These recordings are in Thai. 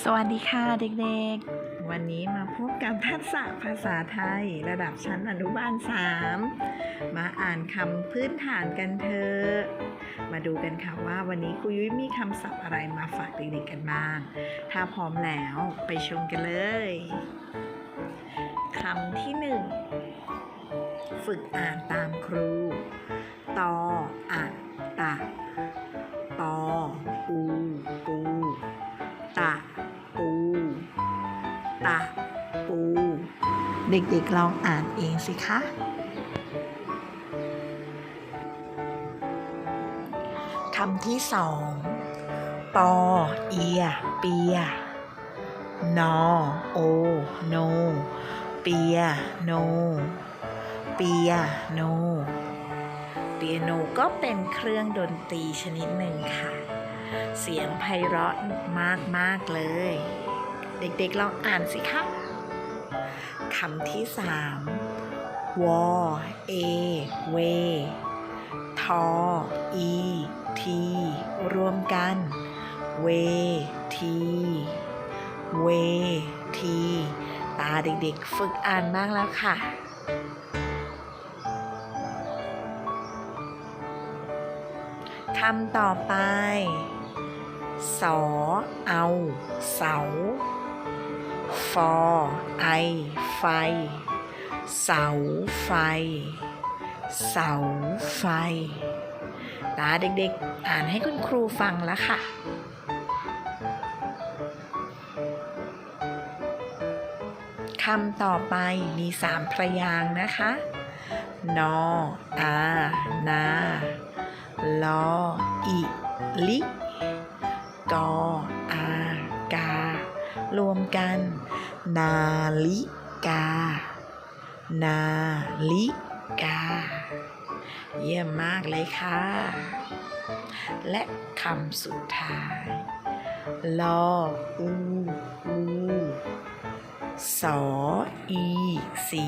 สวัสดีค่ะเด็กๆ วันนี้มาพบกับทักษะภาษาไทย ระดับชั้นอนุบาล 3 มาอ่านคำพื้นฐานกันเถอะ มาดูกันค่ะว่าวันนี้ครูยุ้ยมีคำศัพท์อะไรมาฝากเด็กๆกันบ้าง ถ้าพร้อมแล้วไปชมกันเลยคำที่หนึ่งฝึกอ่านตามครู ตออะตะ ตอ อู ปู ตะ เด็กๆลองอ่านเองสิคะ คำที่สองปอเอีย เปีย นอ โอ โน เปีย โน เปีย โน เปียโนก็เป็นเครื่องดนตรีชนิดหนึ่งค่ะ เสียงไพเราะมาก ๆ เลย เด็ก ๆ ลองอ่านสิคะ คำที่สามวอเอเวทออีทีรวมกัน เวทีเวทีตาเด็กๆฝึกอ่านบ้างแล้วค่ะคำต่อไป สอ เอา เสา ฟอไอ ไฟ เสาไฟ เสาไฟ ตาเด็กๆ อ่านให้คุณครูฟังแล้วค่ะคำต่อไปมีสามพระยางนะคะ นอ อา นา ลอ อิ ลิ กอ รวมกัน นาลิกา นาลิกา เยี่ยมมากเลยค่ะ และคำสุดท้าย ลออูอูสออีสี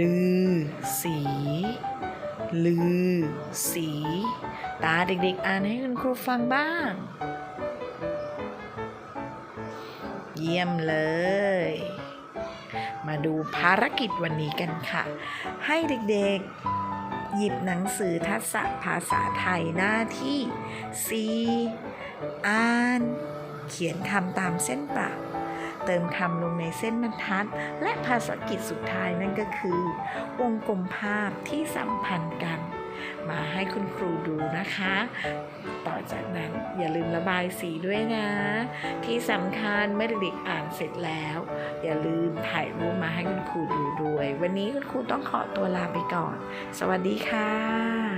ลือ สี ลือ สี ตาเด็กๆ อ่านให้คุณครูฟังบ้าง ยี่ยมเลย มาดูภารกิจวันนี้กันค่ะ ให้เด็กๆ หยิบหนังสือทักษะภาษาไทยหน้าที่4อ่าน เขียนคำตามเส้นปล่าเติมคำลงในเส้นบรรทัด และภาษากิจสุดท้ายนั่นก็คือ วงกลมภาพที่สัมพันธ์กัน มาให้คุณครูดูนะคะ ต่อจากนั้นอย่าลืมระบายสีด้วยนะ ที่สำคัญเมื่อเด็กอ่านเสร็จแล้ว อย่าลืมถ่ายรูปมาให้คุณครูดูด้วย วันนี้คุณครูต้องขอตัวลาไปก่อน สวัสดีค่ะ